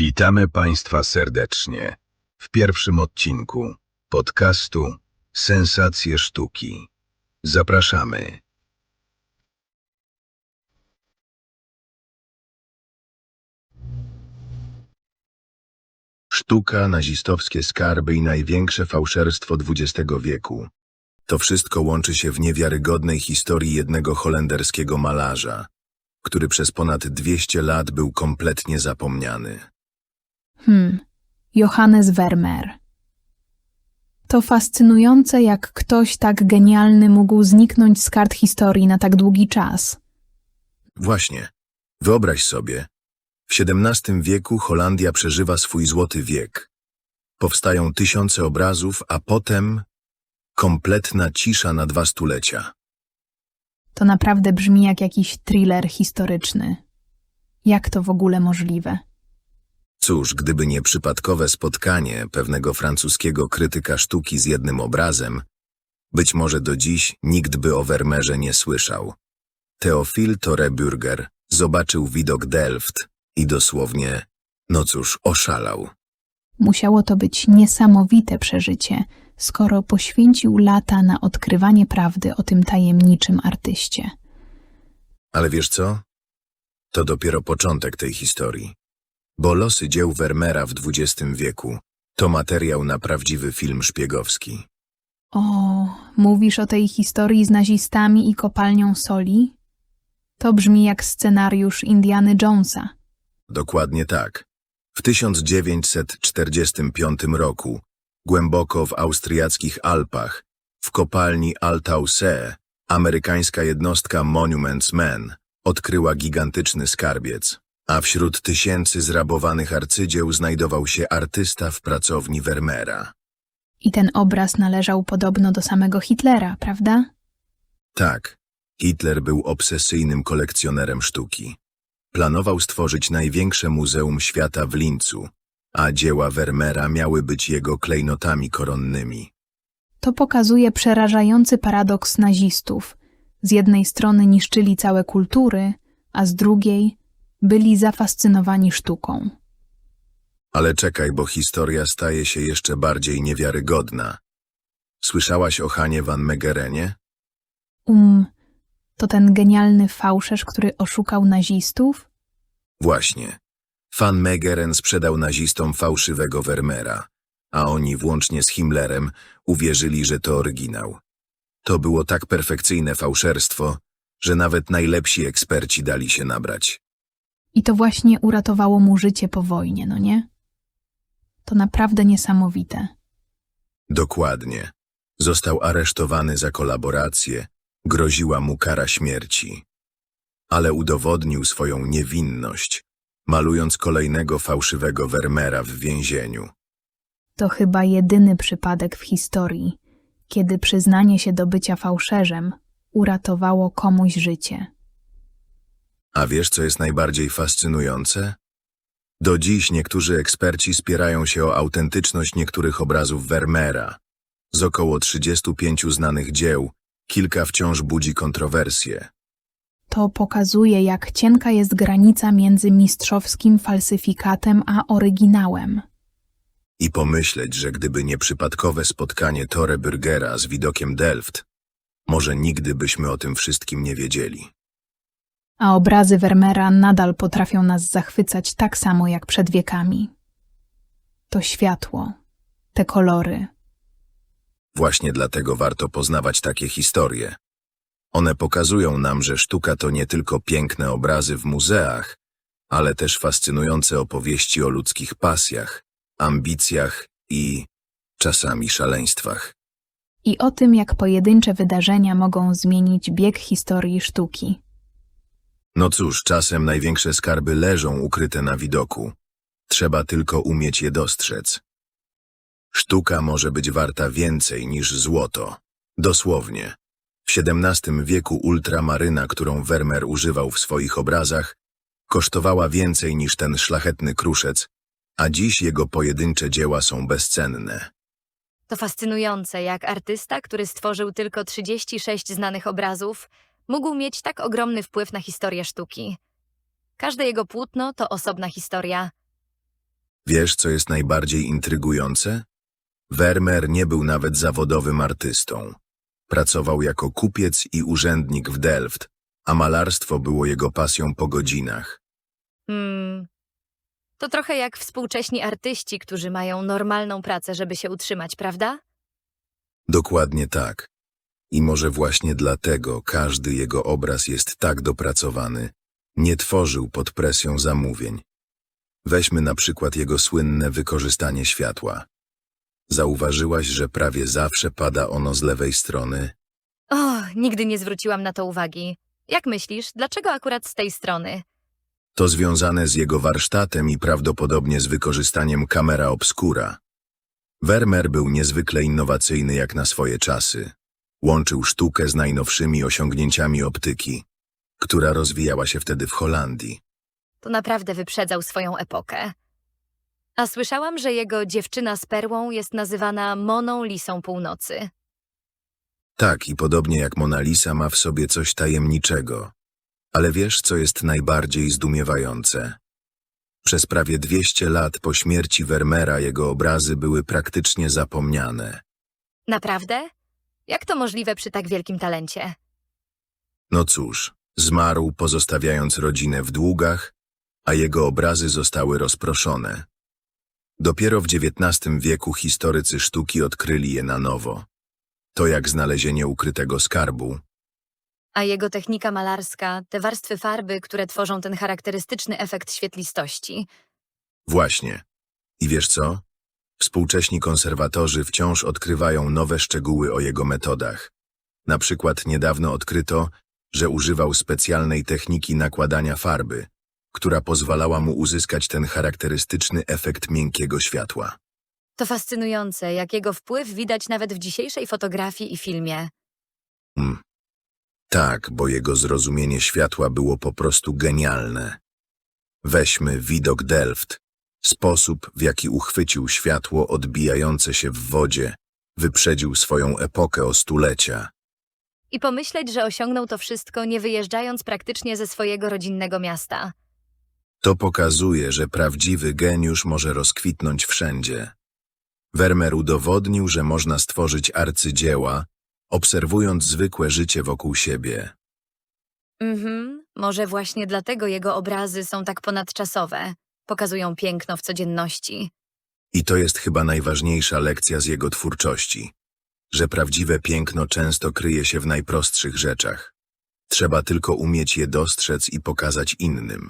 Witamy Państwa serdecznie w pierwszym odcinku podcastu Sensacje Sztuki. Zapraszamy. Sztuka, nazistowskie skarby i największe fałszerstwo XX wieku. To wszystko łączy się w niewiarygodnej historii jednego holenderskiego malarza, który przez ponad 200 lat był kompletnie zapomniany. Hmm, Johannes Vermeer. To fascynujące, jak ktoś tak genialny mógł zniknąć z kart historii na tak długi czas. Właśnie. Wyobraź sobie, w XVII wieku Holandia przeżywa swój złoty wiek. Powstają tysiące obrazów, a potem kompletna cisza na dwa stulecia. To naprawdę brzmi jak jakiś thriller historyczny. Jak to w ogóle możliwe? Cóż, gdyby nie przypadkowe spotkanie pewnego francuskiego krytyka sztuki z jednym obrazem, być może do dziś nikt by o Vermeerze nie słyszał. Theophile Torebürger zobaczył widok Delft i dosłownie, no cóż, oszalał. Musiało to być niesamowite przeżycie, skoro poświęcił lata na odkrywanie prawdy o tym tajemniczym artyście. Ale wiesz co? To dopiero początek tej historii. Bo losy dzieł Vermeera w XX wieku to materiał na prawdziwy film szpiegowski. O, mówisz o tej historii z nazistami i kopalnią soli? To brzmi jak scenariusz Indiany Jonesa. Dokładnie tak. W 1945 roku, głęboko w austriackich Alpach, w kopalni Altaussee, amerykańska jednostka Monuments Men odkryła gigantyczny skarbiec, a wśród tysięcy zrabowanych arcydzieł znajdował się artysta w pracowni Vermeera. I ten obraz należał podobno do samego Hitlera, prawda? Tak, Hitler był obsesyjnym kolekcjonerem sztuki. Planował stworzyć największe muzeum świata w Lincu, a dzieła Vermeera miały być jego klejnotami koronnymi. To pokazuje przerażający paradoks nazistów. Z jednej strony niszczyli całe kultury, a z drugiej byli zafascynowani sztuką. Ale czekaj, bo historia staje się jeszcze bardziej niewiarygodna. Słyszałaś o Hanie van Megerenie? Um, to ten genialny fałszerz, który oszukał nazistów? Właśnie. Van Megeren sprzedał nazistom fałszywego Vermeera, a oni, włącznie z Himmlerem, uwierzyli, że to oryginał. To było tak perfekcyjne fałszerstwo, że nawet najlepsi eksperci dali się nabrać. I to właśnie uratowało mu życie po wojnie, no nie? To naprawdę niesamowite. Dokładnie. Został aresztowany za kolaborację, groziła mu kara śmierci. Ale udowodnił swoją niewinność, malując kolejnego fałszywego Vermeera w więzieniu. To chyba jedyny przypadek w historii, kiedy przyznanie się do bycia fałszerzem uratowało komuś życie. A wiesz, co jest najbardziej fascynujące? Do dziś niektórzy eksperci spierają się o autentyczność niektórych obrazów Vermeera. Z około 35 znanych dzieł, kilka wciąż budzi kontrowersje. To pokazuje, jak cienka jest granica między mistrzowskim falsyfikatem a oryginałem. I pomyśleć, że gdyby nie przypadkowe spotkanie Tore Bürgera z widokiem Delft, może nigdy byśmy o tym wszystkim nie wiedzieli. A obrazy Vermeera nadal potrafią nas zachwycać tak samo jak przed wiekami. To światło, te kolory, Właśnie dlatego warto poznawać takie historie. One pokazują nam, że sztuka to nie tylko piękne obrazy w muzeach, ale też fascynujące opowieści o ludzkich pasjach, ambicjach i czasami szaleństwach. i o tym, jak pojedyncze wydarzenia mogą zmienić bieg historii sztuki. No cóż, czasem największe skarby leżą ukryte na widoku. Trzeba tylko umieć je dostrzec. Sztuka może być warta więcej niż złoto. Dosłownie. W XVII wieku ultramaryna, którą Vermeer używał w swoich obrazach, kosztowała więcej niż ten szlachetny kruszec, a dziś jego pojedyncze dzieła są bezcenne. To fascynujące, jak artysta, który stworzył tylko 36 znanych obrazów, mógł mieć tak ogromny wpływ na historię sztuki. Każde jego płótno to osobna historia. Wiesz, co jest najbardziej intrygujące? Vermeer nie był nawet zawodowym artystą. Pracował jako kupiec i urzędnik w Delft, a malarstwo było jego pasją po godzinach. Hmm. To trochę jak współcześni artyści, którzy mają normalną pracę, żeby się utrzymać, prawda? Dokładnie tak. I może właśnie dlatego każdy jego obraz jest tak dopracowany. Nie tworzył pod presją zamówień. Weźmy na przykład jego słynne wykorzystanie światła. Zauważyłaś, że prawie zawsze pada ono z lewej strony? O, nigdy nie zwróciłam na to uwagi. Jak myślisz, dlaczego akurat z tej strony? To związane z jego warsztatem i prawdopodobnie z wykorzystaniem kamera obscura. Vermeer był niezwykle innowacyjny jak na swoje czasy. Łączył sztukę z najnowszymi osiągnięciami optyki, która rozwijała się wtedy w Holandii. To naprawdę wyprzedzał swoją epokę. A słyszałam, że jego dziewczyna z perłą jest nazywana Moną Lisą Północy. Tak, i podobnie jak Mona Lisa ma w sobie coś tajemniczego. Ale wiesz, co jest najbardziej zdumiewające? Przez prawie 200 lat po śmierci Vermeera jego obrazy były praktycznie zapomniane. Naprawdę? Jak to możliwe przy tak wielkim talencie? No cóż, zmarł pozostawiając rodzinę w długach, a jego obrazy zostały rozproszone. Dopiero w XIX wieku historycy sztuki odkryli je na nowo. To jak znalezienie ukrytego skarbu. A jego technika malarska, te warstwy farby, które tworzą ten charakterystyczny efekt świetlistości. Właśnie. I wiesz co? Współcześni konserwatorzy wciąż odkrywają nowe szczegóły o jego metodach. Na przykład niedawno odkryto, że używał specjalnej techniki nakładania farby, która pozwalała mu uzyskać ten charakterystyczny efekt miękkiego światła. To fascynujące, jak jego wpływ widać nawet w dzisiejszej fotografii i filmie. Hmm. Tak, bo jego zrozumienie światła było po prostu genialne. Weźmy widok Delft. Sposób, w jaki uchwycił światło odbijające się w wodzie, wyprzedził swoją epokę o stulecia. I pomyśleć, że osiągnął to wszystko, nie wyjeżdżając praktycznie ze swojego rodzinnego miasta. To pokazuje, że prawdziwy geniusz może rozkwitnąć wszędzie. Vermeer udowodnił, że można stworzyć arcydzieła, obserwując zwykłe życie wokół siebie. Mhm, może właśnie dlatego jego obrazy są tak ponadczasowe. Pokazują piękno w codzienności. I to jest chyba najważniejsza lekcja z jego twórczości, że prawdziwe piękno często kryje się w najprostszych rzeczach. Trzeba tylko umieć je dostrzec i pokazać innym.